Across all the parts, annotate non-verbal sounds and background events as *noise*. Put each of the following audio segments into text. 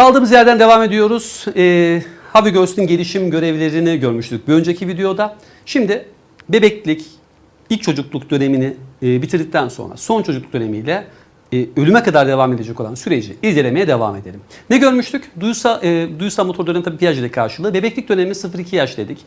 Kaldığımız yerden devam ediyoruz. Ee, Havi Göğs'ün gelişim görevlerini görmüştük bir önceki videoda. Şimdi bebeklik, ilk çocukluk dönemini e, bitirdikten sonra son çocukluk dönemiyle e, ölüme kadar devam edecek olan süreci irdelemeye devam edelim. Ne görmüştük? Duyusal, e, duyusal motor dönemi tabii Piaget'e karşılığı. Bebeklik dönemi 0-2 yaş dedik.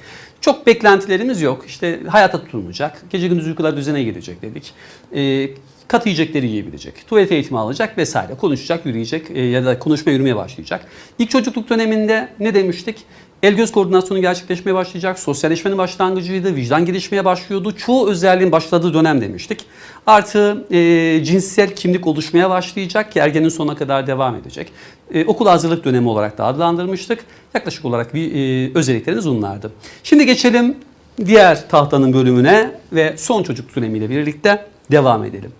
Çok beklentilerimiz yok. İşte hayata tutunacak, gece gündüz uykular düzene girecek dedik. E, katı yiyecekleri yiyebilecek, tuvalet eğitimi alacak vesaire. Konuşacak, yürüyecek e, ya da konuşma yürümeye başlayacak. İlk çocukluk döneminde ne demiştik? El göz koordinasyonu gerçekleşmeye başlayacak. Sosyalleşmenin başlangıcıydı. Vicdan gelişmeye başlıyordu. Çoğu özelliğin başladığı dönem demiştik. Artı e, cinsel kimlik oluşmaya başlayacak ki ergenin sonuna kadar devam edecek. E, okul hazırlık dönemi olarak da adlandırmıştık. Yaklaşık olarak bir e, özellikleriniz bunlardı. Şimdi geçelim diğer tahtanın bölümüne ve son çocuk dönemiyle birlikte devam edelim.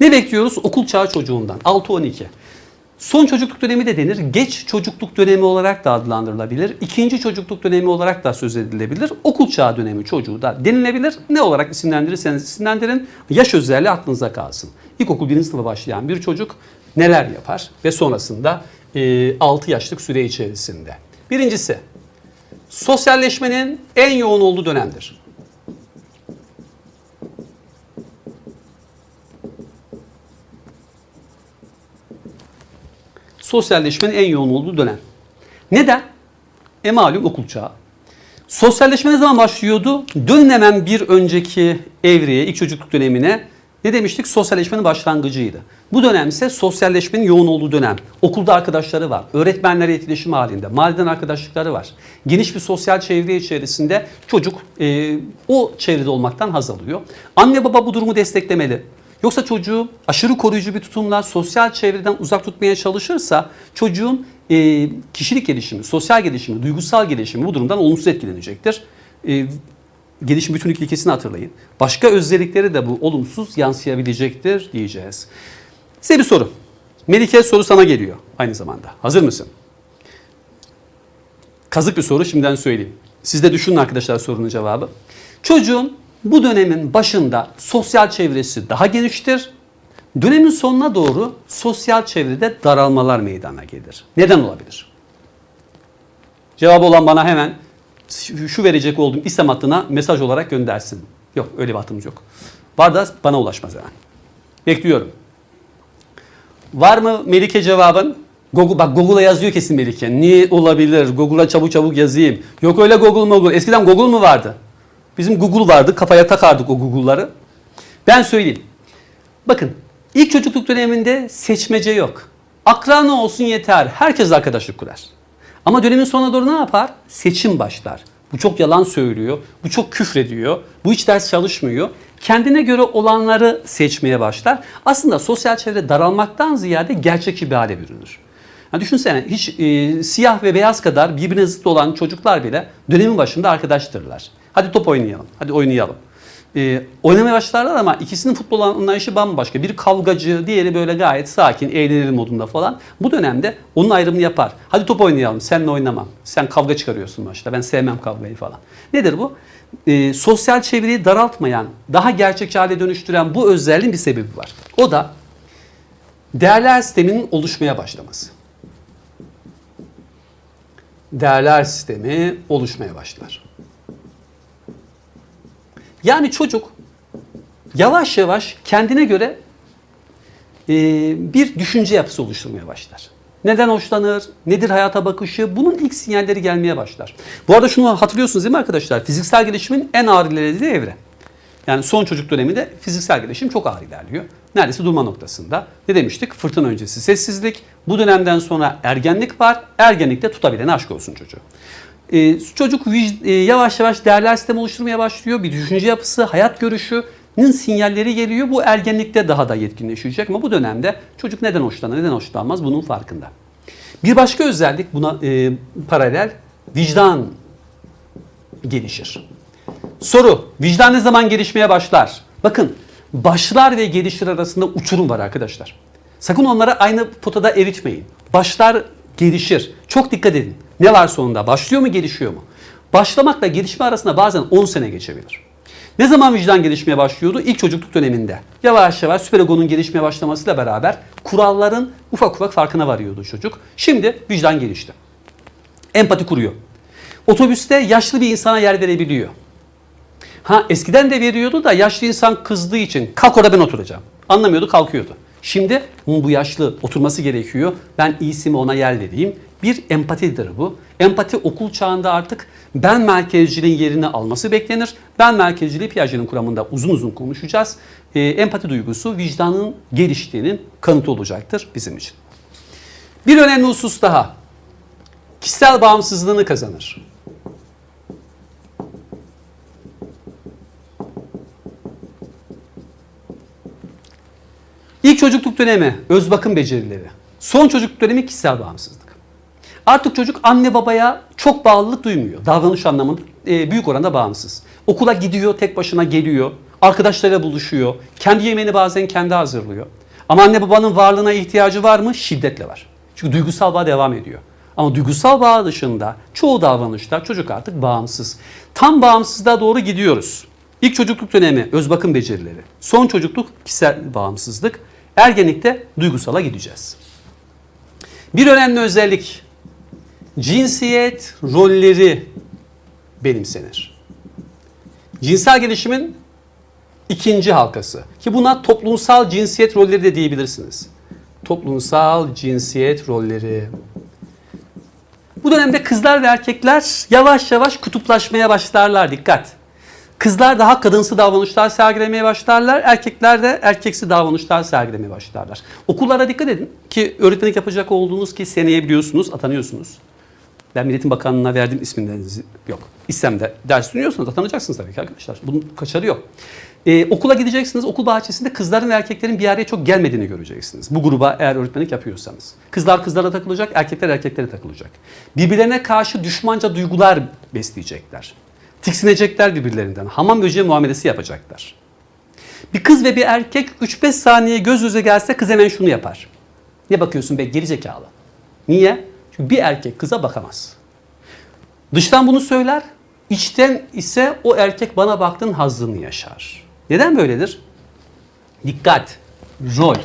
Ne bekliyoruz? Okul çağı çocuğundan 6-12. Son çocukluk dönemi de denir. Geç çocukluk dönemi olarak da adlandırılabilir. İkinci çocukluk dönemi olarak da söz edilebilir. Okul çağı dönemi çocuğu da denilebilir. Ne olarak isimlendirirseniz isimlendirin. Yaş özelliği aklınıza kalsın. İlkokul birinci sınıfa başlayan bir çocuk neler yapar ve sonrasında e, 6 yaşlık süre içerisinde. Birincisi sosyalleşmenin en yoğun olduğu dönemdir. Sosyalleşmenin en yoğun olduğu dönem. Neden? E malum okul çağı. Sosyalleşme ne zaman başlıyordu? Dönün hemen bir önceki evreye, ilk çocukluk dönemine ne demiştik? Sosyalleşmenin başlangıcıydı. Bu dönem ise sosyalleşmenin yoğun olduğu dönem. Okulda arkadaşları var, öğretmenlerle etkileşim halinde, mahalleden arkadaşlıkları var. Geniş bir sosyal çevre içerisinde çocuk e, o çevrede olmaktan haz alıyor. Anne baba bu durumu desteklemeli. Yoksa çocuğu aşırı koruyucu bir tutumla sosyal çevreden uzak tutmaya çalışırsa çocuğun e, kişilik gelişimi, sosyal gelişimi, duygusal gelişimi bu durumdan olumsuz etkilenecektir. E, gelişim bütünlük ilkesini hatırlayın. Başka özellikleri de bu olumsuz yansıyabilecektir diyeceğiz. Size bir soru. Melike soru sana geliyor aynı zamanda. Hazır mısın? Kazık bir soru şimdiden söyleyeyim. Siz de düşünün arkadaşlar sorunun cevabı. Çocuğun bu dönemin başında sosyal çevresi daha geniştir. Dönemin sonuna doğru sosyal çevrede daralmalar meydana gelir. Neden olabilir? Cevabı olan bana hemen şu verecek olduğum istem hattına mesaj olarak göndersin. Yok öyle bir hattımız yok. Var da bana ulaşmaz hemen. Bekliyorum. Var mı Melike cevabın? Google, bak Google'a yazıyor kesin Melike. Niye olabilir? Google'a çabuk çabuk yazayım. Yok öyle Google Google. Eskiden Google mu vardı? Bizim Google vardı. Kafaya takardık o Google'ları. Ben söyleyeyim. Bakın ilk çocukluk döneminde seçmece yok. Akranı olsun yeter. Herkes arkadaşlık kurar. Ama dönemin sonuna doğru ne yapar? Seçim başlar. Bu çok yalan söylüyor. Bu çok küfrediyor. Bu hiç ders çalışmıyor. Kendine göre olanları seçmeye başlar. Aslında sosyal çevre daralmaktan ziyade gerçekçi bir hale bürünür. Yani düşünsene hiç e, siyah ve beyaz kadar birbirine zıt olan çocuklar bile dönemin başında arkadaştırlar. Hadi top oynayalım. Hadi oynayalım. Ee, oynamaya başlarlar ama ikisinin futbol anlayışı bambaşka. Bir kavgacı, diğeri böyle gayet sakin, eğlenir modunda falan. Bu dönemde onun ayrımını yapar. Hadi top oynayalım, seninle oynamam. Sen kavga çıkarıyorsun başta, ben sevmem kavgayı falan. Nedir bu? Ee, sosyal çevreyi daraltmayan, daha gerçekçi hale dönüştüren bu özelliğin bir sebebi var. O da değerler sisteminin oluşmaya başlaması. Değerler sistemi oluşmaya başlar. Yani çocuk yavaş yavaş kendine göre e, bir düşünce yapısı oluşturmaya başlar. Neden hoşlanır? Nedir hayata bakışı? Bunun ilk sinyalleri gelmeye başlar. Bu arada şunu hatırlıyorsunuz değil mi arkadaşlar? Fiziksel gelişimin en ağır ilerlediği evre. Yani son çocuk döneminde fiziksel gelişim çok ağır ilerliyor. Neredeyse durma noktasında. Ne demiştik? Fırtına öncesi sessizlik. Bu dönemden sonra ergenlik var. Ergenlikte tutabilene aşk olsun çocuğu. Ee, çocuk e, yavaş yavaş değerler sistemi oluşturmaya başlıyor. Bir düşünce yapısı, hayat görüşünün sinyalleri geliyor. Bu ergenlikte daha da yetkinleşecek ama bu dönemde çocuk neden hoşlanır, neden hoşlanmaz bunun farkında. Bir başka özellik buna e, paralel vicdan gelişir. Soru, vicdan ne zaman gelişmeye başlar? Bakın, başlar ve gelişir arasında uçurum var arkadaşlar. Sakın onlara aynı potada eritmeyin. Başlar gelişir. Çok dikkat edin. Ne var sonunda? Başlıyor mu, gelişiyor mu? Başlamakla gelişme arasında bazen 10 sene geçebilir. Ne zaman vicdan gelişmeye başlıyordu? İlk çocukluk döneminde. Yavaş yavaş süperegonun gelişmeye başlamasıyla beraber kuralların ufak ufak farkına varıyordu çocuk. Şimdi vicdan gelişti. Empati kuruyor. Otobüste yaşlı bir insana yer verebiliyor. Ha eskiden de veriyordu da yaşlı insan kızdığı için kalk orada ben oturacağım. Anlamıyordu kalkıyordu. Şimdi "Hı, bu yaşlı oturması gerekiyor. Ben iyisi ona yer vereyim. Bir empatidir bu. Empati okul çağında artık ben merkezciliğin yerini alması beklenir. Ben merkezciliği Piaget'in kuramında uzun uzun konuşacağız. Ee, empati duygusu vicdanın geliştiğinin kanıtı olacaktır bizim için. Bir önemli husus daha. Kişisel bağımsızlığını kazanır. Çocukluk dönemi öz bakım becerileri. Son çocukluk dönemi kişisel bağımsızlık. Artık çocuk anne babaya çok bağlılık duymuyor. Davranış anlamında e, büyük oranda bağımsız. Okula gidiyor, tek başına geliyor. Arkadaşlarıyla buluşuyor. Kendi yemeğini bazen kendi hazırlıyor. Ama anne babanın varlığına ihtiyacı var mı? Şiddetle var. Çünkü duygusal bağ devam ediyor. Ama duygusal bağ dışında çoğu davranışta çocuk artık bağımsız. Tam bağımsızlığa doğru gidiyoruz. İlk çocukluk dönemi öz bakım becerileri. Son çocukluk kişisel bağımsızlık. Ergenlikte duygusala gideceğiz. Bir önemli özellik cinsiyet rolleri benimsenir. Cinsel gelişimin ikinci halkası ki buna toplumsal cinsiyet rolleri de diyebilirsiniz. Toplumsal cinsiyet rolleri. Bu dönemde kızlar ve erkekler yavaş yavaş kutuplaşmaya başlarlar. Dikkat. Kızlar daha kadınsı davranışlar sergilemeye başlarlar. Erkekler de erkeksi davranışlar sergilemeye başlarlar. Okullara dikkat edin ki öğretmenlik yapacak olduğunuz ki seneye biliyorsunuz atanıyorsunuz. Ben Milletin Bakanlığı'na verdim isminizi yok. İstemde ders dinliyorsanız atanacaksınız tabii ki arkadaşlar. Bunun kaçarı yok. Ee, okula gideceksiniz. Okul bahçesinde kızların ve erkeklerin bir araya çok gelmediğini göreceksiniz. Bu gruba eğer öğretmenlik yapıyorsanız. Kızlar kızlara takılacak, erkekler erkeklere takılacak. Birbirlerine karşı düşmanca duygular besleyecekler. Tiksinecekler birbirlerinden. Hamam böceği muamelesi yapacaklar. Bir kız ve bir erkek 3-5 saniye göz göze gelse kız hemen şunu yapar. Ne bakıyorsun be geri zekalı. Niye? Çünkü bir erkek kıza bakamaz. Dıştan bunu söyler, içten ise o erkek bana baktığın hazzını yaşar. Neden böyledir? Dikkat, rol.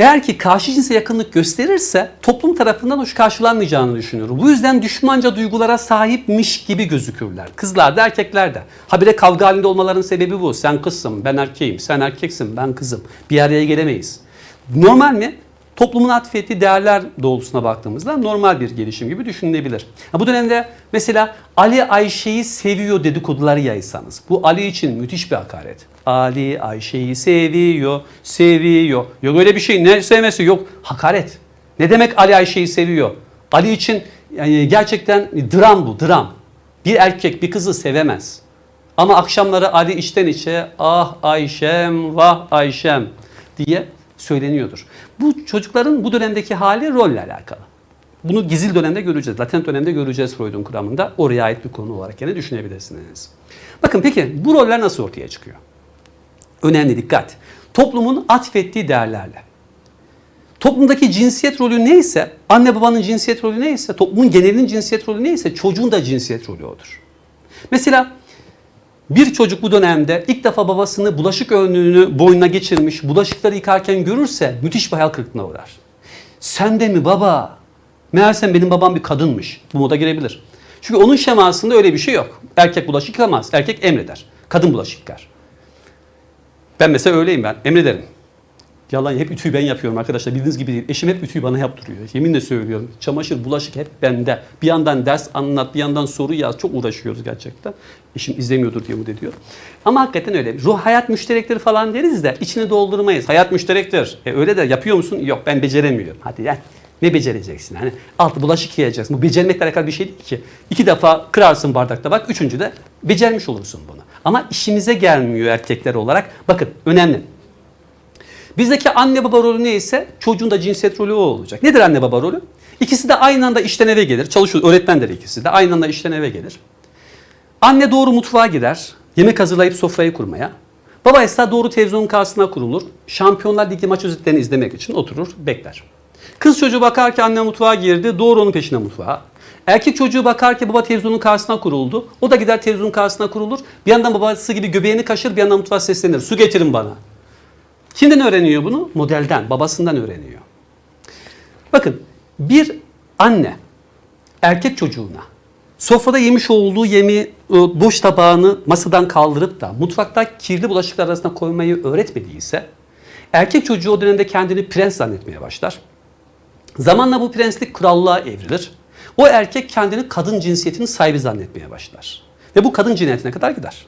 Eğer ki karşı cinse yakınlık gösterirse toplum tarafından hoş karşılanmayacağını düşünüyorum. Bu yüzden düşmanca duygulara sahipmiş gibi gözükürler. Kızlar da erkekler de. Habire kavga halinde olmalarının sebebi bu. Sen kızsın, ben erkeğim. Sen erkeksin, ben kızım. Bir araya gelemeyiz. Normal mi? Toplumun atfettiği değerler doğrultusuna baktığımızda normal bir gelişim gibi düşünülebilir. Bu dönemde mesela Ali Ayşe'yi seviyor dedikoduları yaysanız. Bu Ali için müthiş bir hakaret. Ali Ayşe'yi seviyor, seviyor. Yok öyle bir şey ne sevmesi yok. Hakaret. Ne demek Ali Ayşe'yi seviyor? Ali için yani gerçekten dram bu, dram. Bir erkek bir kızı sevemez. Ama akşamları Ali içten içe ah Ayşem, vah Ayşem diye söyleniyordur. Bu çocukların bu dönemdeki hali rolle alakalı. Bunu gizil dönemde göreceğiz. Latent dönemde göreceğiz Freud'un kuramında. Oraya ait bir konu olarak yine düşünebilirsiniz. Bakın peki bu roller nasıl ortaya çıkıyor? Önemli dikkat. Toplumun atfettiği değerlerle. Toplumdaki cinsiyet rolü neyse, anne babanın cinsiyet rolü neyse, toplumun genelinin cinsiyet rolü neyse çocuğun da cinsiyet rolü odur. Mesela bir çocuk bu dönemde ilk defa babasını bulaşık önlüğünü boynuna geçirmiş, bulaşıkları yıkarken görürse müthiş bir hayal kırıklığına uğrar. Sen de mi baba? Meğersem benim babam bir kadınmış. Bu moda girebilir. Çünkü onun şemasında öyle bir şey yok. Erkek bulaşık yıkamaz. Erkek emreder. Kadın bulaşık yıkar. Ben mesela öyleyim ben. Emrederim. Yalan hep ütüyü ben yapıyorum arkadaşlar. Bildiğiniz gibi değil. Eşim hep ütüyü bana yaptırıyor. Yeminle söylüyorum. Çamaşır, bulaşık hep bende. Bir yandan ders anlat, bir yandan soru yaz. Çok uğraşıyoruz gerçekten. Eşim izlemiyordur diye umut ediyor. Ama hakikaten öyle. Ruh hayat müşterekleri falan deriz de içini doldurmayız. Hayat müşterektir. E öyle de yapıyor musun? Yok ben beceremiyorum. Hadi ya. Ne becereceksin? Hani altı bulaşık yiyeceksin. Bu becermekle alakalı bir şey değil ki. İki defa kırarsın bardakta bak. Üçüncü de becermiş olursun bunu. Ama işimize gelmiyor erkekler olarak. Bakın önemli. Bizdeki anne baba rolü neyse çocuğun da cinsiyet rolü o olacak. Nedir anne baba rolü? İkisi de aynı anda işten eve gelir. Çalışıyor, öğretmenler ikisi de aynı anda işten eve gelir. Anne doğru mutfağa gider. Yemek hazırlayıp sofrayı kurmaya. Baba ise doğru televizyonun karşısına kurulur. Şampiyonlar Ligi maç özetlerini izlemek için oturur, bekler. Kız çocuğu bakar ki anne mutfağa girdi, doğru onun peşine mutfağa. Erkek çocuğu bakar ki baba televizyonun karşısına kuruldu. O da gider televizyonun karşısına kurulur. Bir yandan babası gibi göbeğini kaşır, bir yandan mutfağa seslenir. Su getirin bana. Kimden öğreniyor bunu? Modelden, babasından öğreniyor. Bakın bir anne erkek çocuğuna sofrada yemiş olduğu yemeği e, boş tabağını masadan kaldırıp da mutfakta kirli bulaşıklar arasına koymayı öğretmediyse erkek çocuğu o dönemde kendini prens zannetmeye başlar. Zamanla bu prenslik krallığa evrilir. O erkek kendini kadın cinsiyetinin sahibi zannetmeye başlar. Ve bu kadın cinayetine kadar gider.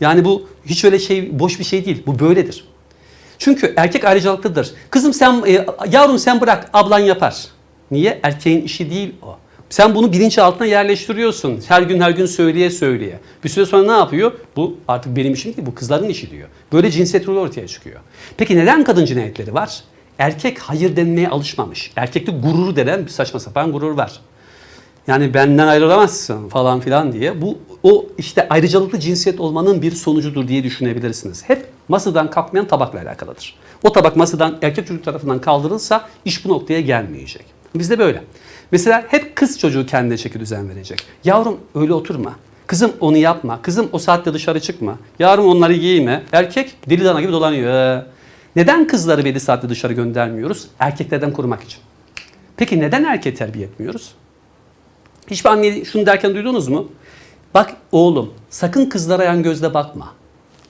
Yani bu hiç öyle şey boş bir şey değil. Bu böyledir. Çünkü erkek ayrıcalıklıdır. Kızım sen, e, yavrum sen bırak ablan yapar. Niye? Erkeğin işi değil o. Sen bunu bilinçaltına yerleştiriyorsun. Her gün her gün söyleye söyleye. Bir süre sonra ne yapıyor? Bu artık benim işim değil, bu kızların işi diyor. Böyle cinsiyet rolü ortaya çıkıyor. Peki neden kadın cinayetleri var? Erkek hayır denmeye alışmamış. Erkekte gururu denen bir saçma sapan gurur var. Yani benden ayrılamazsın falan filan diye. Bu o işte ayrıcalıklı cinsiyet olmanın bir sonucudur diye düşünebilirsiniz. Hep masadan kalkmayan tabakla alakalıdır. O tabak masadan erkek çocuk tarafından kaldırılsa iş bu noktaya gelmeyecek. Bizde böyle. Mesela hep kız çocuğu kendine çeki düzen verecek. Yavrum öyle oturma. Kızım onu yapma. Kızım o saatte dışarı çıkma. Yavrum onları giyme. Erkek deli dana gibi dolanıyor. Neden kızları belli saatte dışarı göndermiyoruz? Erkeklerden korumak için. Peki neden erkeği terbiye etmiyoruz? Hiçbir anne şunu derken duydunuz mu? Bak oğlum sakın kızlara yan gözle bakma.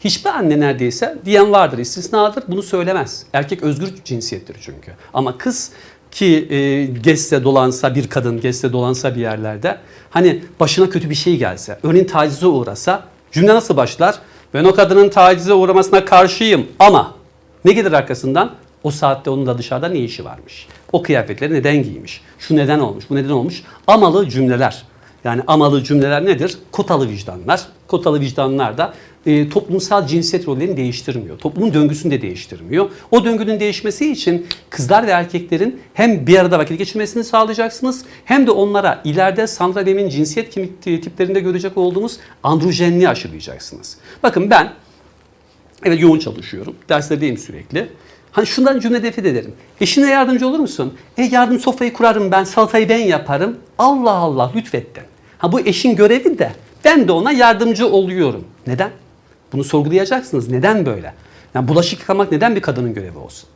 Hiçbir anne neredeyse diyen vardır, istisnadır. Bunu söylemez. Erkek özgür cinsiyettir çünkü. Ama kız ki e, gezse dolansa bir kadın gezse dolansa bir yerlerde hani başına kötü bir şey gelse, örneğin tacize uğrasa cümle nasıl başlar? Ben o kadının tacize uğramasına karşıyım ama ne gelir arkasından? O saatte onun da dışarıda ne işi varmış? O kıyafetleri neden giymiş? Şu neden olmuş? Bu neden olmuş? Amalı cümleler. Yani amalı cümleler nedir? Kotalı vicdanlar. Kotalı vicdanlar da e, toplumsal cinsiyet rollerini değiştirmiyor. Toplumun döngüsünü de değiştirmiyor. O döngünün değişmesi için kızlar ve erkeklerin hem bir arada vakit geçirmesini sağlayacaksınız hem de onlara ileride Sandra Bem'in cinsiyet kimlik tiplerinde görecek olduğumuz androjenliği aşılayacaksınız. Bakın ben Evet yoğun çalışıyorum. Derslerdeyim sürekli. Hani şundan cümle defet ederim. Eşine yardımcı olur musun? E yardım sofrayı kurarım ben, salatayı ben yaparım. Allah Allah lütfetten. Ha bu eşin görevi de ben de ona yardımcı oluyorum. Neden? Bunu sorgulayacaksınız. Neden böyle? Yani bulaşık yıkamak neden bir kadının görevi olsun?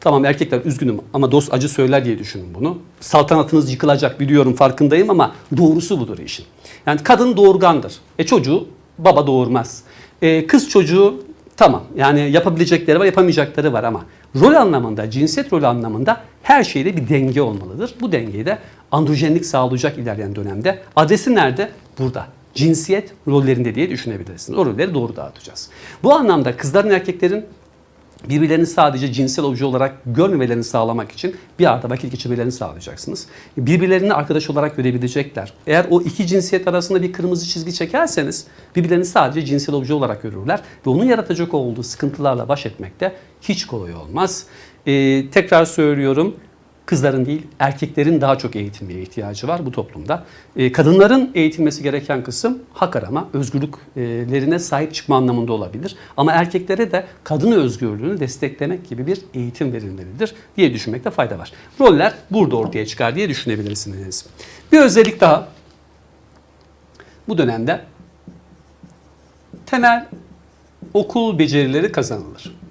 Tamam erkekler üzgünüm ama dost acı söyler diye düşünün bunu. Saltanatınız yıkılacak biliyorum farkındayım ama doğrusu budur işin. Yani kadın doğurgandır. E çocuğu baba doğurmaz. E, kız çocuğu tamam yani yapabilecekleri var yapamayacakları var ama rol anlamında cinsiyet rolü anlamında her şeyde bir denge olmalıdır. Bu dengeyi de androjenlik sağlayacak ilerleyen dönemde. Adresi nerede? Burada cinsiyet rollerinde diye düşünebilirsiniz. O rolleri doğru dağıtacağız. Bu anlamda kızların erkeklerin birbirlerini sadece cinsel obje olarak görmemelerini sağlamak için bir arada vakit geçirmelerini sağlayacaksınız. Birbirlerini arkadaş olarak görebilecekler. Eğer o iki cinsiyet arasında bir kırmızı çizgi çekerseniz birbirlerini sadece cinsel obje olarak görürler ve onun yaratacak olduğu sıkıntılarla baş etmekte hiç kolay olmaz. Ee, tekrar söylüyorum kızların değil erkeklerin daha çok eğitilmeye ihtiyacı var bu toplumda. Ee, kadınların eğitilmesi gereken kısım hak arama, özgürlüklerine sahip çıkma anlamında olabilir. Ama erkeklere de kadın özgürlüğünü desteklemek gibi bir eğitim verilmelidir diye düşünmekte fayda var. Roller burada ortaya çıkar diye düşünebilirsiniz. Bir özellik daha. Bu dönemde temel okul becerileri kazanılır.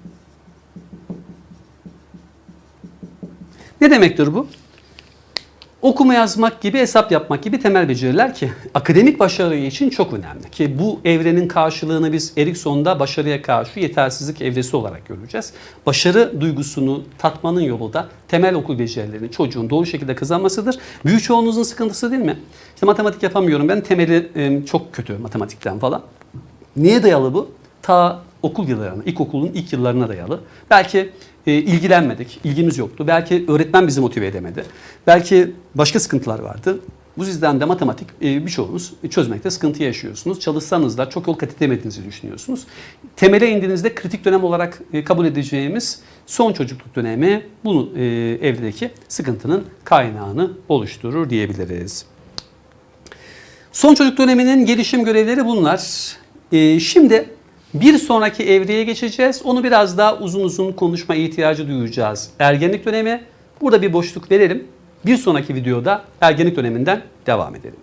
Ne demektir bu? Okuma yazmak gibi, hesap yapmak gibi temel beceriler ki *laughs* akademik başarı için çok önemli. Ki bu evrenin karşılığını biz Erikson'da başarıya karşı yetersizlik evresi olarak göreceğiz. Başarı duygusunu tatmanın yolu da temel okul becerilerini çocuğun doğru şekilde kazanmasıdır. Büyük çoğunluğunuzun sıkıntısı değil mi? İşte matematik yapamıyorum ben temeli çok kötü matematikten falan. Niye dayalı bu? Ta okul yıllarına, ilkokulun ilk yıllarına dayalı. Belki e, ilgilenmedik, ilgimiz yoktu. Belki öğretmen bizi motive edemedi. Belki başka sıkıntılar vardı. Bu yüzden de matematik e, birçoğunuz çözmekte sıkıntı yaşıyorsunuz. Çalışsanız da çok yol kat edemediğinizi düşünüyorsunuz. Temele indiğinizde kritik dönem olarak e, kabul edeceğimiz son çocukluk dönemi bunu e, evdeki sıkıntının kaynağını oluşturur diyebiliriz. Son çocuk döneminin gelişim görevleri bunlar. E, şimdi bir sonraki evreye geçeceğiz. Onu biraz daha uzun uzun konuşma ihtiyacı duyacağız. Ergenlik dönemi, Burada bir boşluk verelim. Bir sonraki videoda ergenlik döneminden devam edelim.